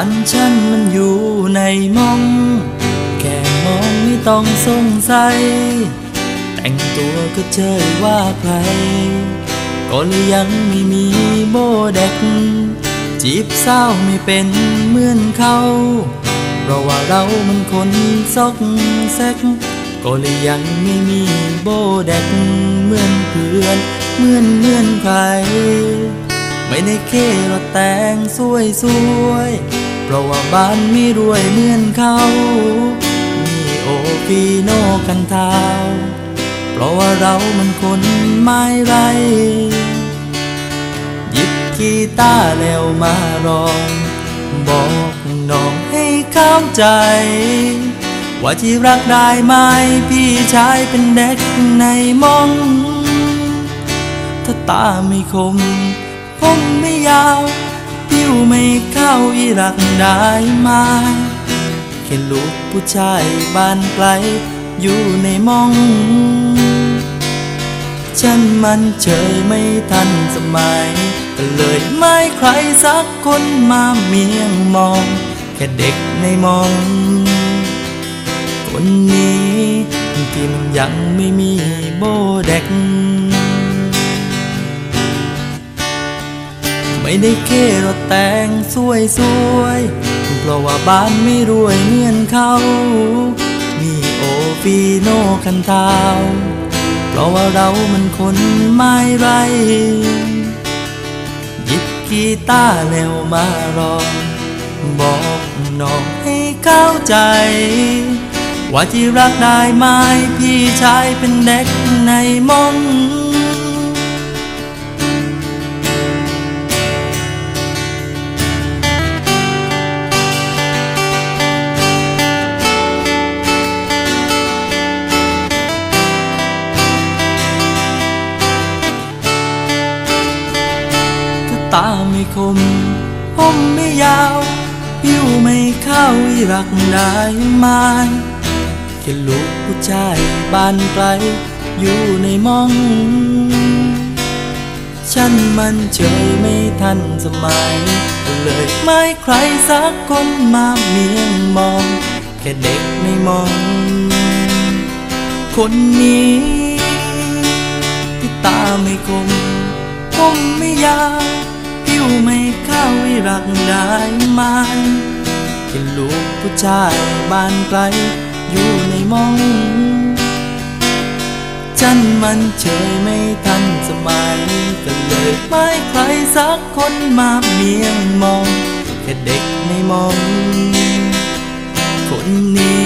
ันฉันมันอยู่ในมอง แค่มองไม่ต้องสงสัย แต่งตัวก็เจยว่าใคร ก็เลยยังไม่มีโบเด็ก จีบสาวไม่เป็นเหมือนเขา เพราะว่าเรามันคนซอกแซก ก็เลยยังไม่มีโบเด็ก เหมือนเพื่อนเหมือนเหมือนใครไม่ได้เครถแต่งสวยสวย ราะว่าบ้านไม่รวยเหมือนเขา มีโอปีโนกันเท้าเพราะว่าเรามันคนไม่ไร หยิบกีตาร์แล้วมาร้อง บอกน้องให้เข้าใจ ว่าที่รักได้ไหมพี่ชายเป็นเด็กในมองถ้าตาไม่คมผมไม่ยาว ผิวไม่เข้าอีรักได้ไหมแค่ลูกผู้ชายบ้านไกลอยู่ในมอง ฉันมันเฉยไม่ทันสมัยก็เลยไม่ใครสักคนมาเมียงมอง แค่เด็กในมอง คนนี้ที่มันยังไม่มีโบเด็ก ไม่ได้เครถแต่งสวยสวยเพราะว่าบ้านไม่รวยเหมือนเขา มีโอปีโนคันเทาเพราะว่าเรามันคนไม่ไร หยิบกีตาร์แล้วมาร้องบอกน้องให้เข้าใจ ว่าที่รักได้ไหมพี่ชายเป็นเด็กในมอ ตาไม่คมผมไม่ยาวผิวไม่เข้าอีรักได้ไหมแค่ลูกผู้ชายบ้านไกลอยู่ในมอง ฉันมันเฉยไม่ทันสมัย เลยไม่ใครสักคนมาเมียงมอง แค่เด็กในมอง คนนี้ที่ตาไม่คมผมไม่ยาว รักได้ไหมแค่ลูกผู้ชายบ้านไกลอยู่ในมอง ฉันมันเฉยไม่ทันสมัยก็เลยไม่ใครสักคนมาเมียงมอง แค่เด็กในมอง คนนี้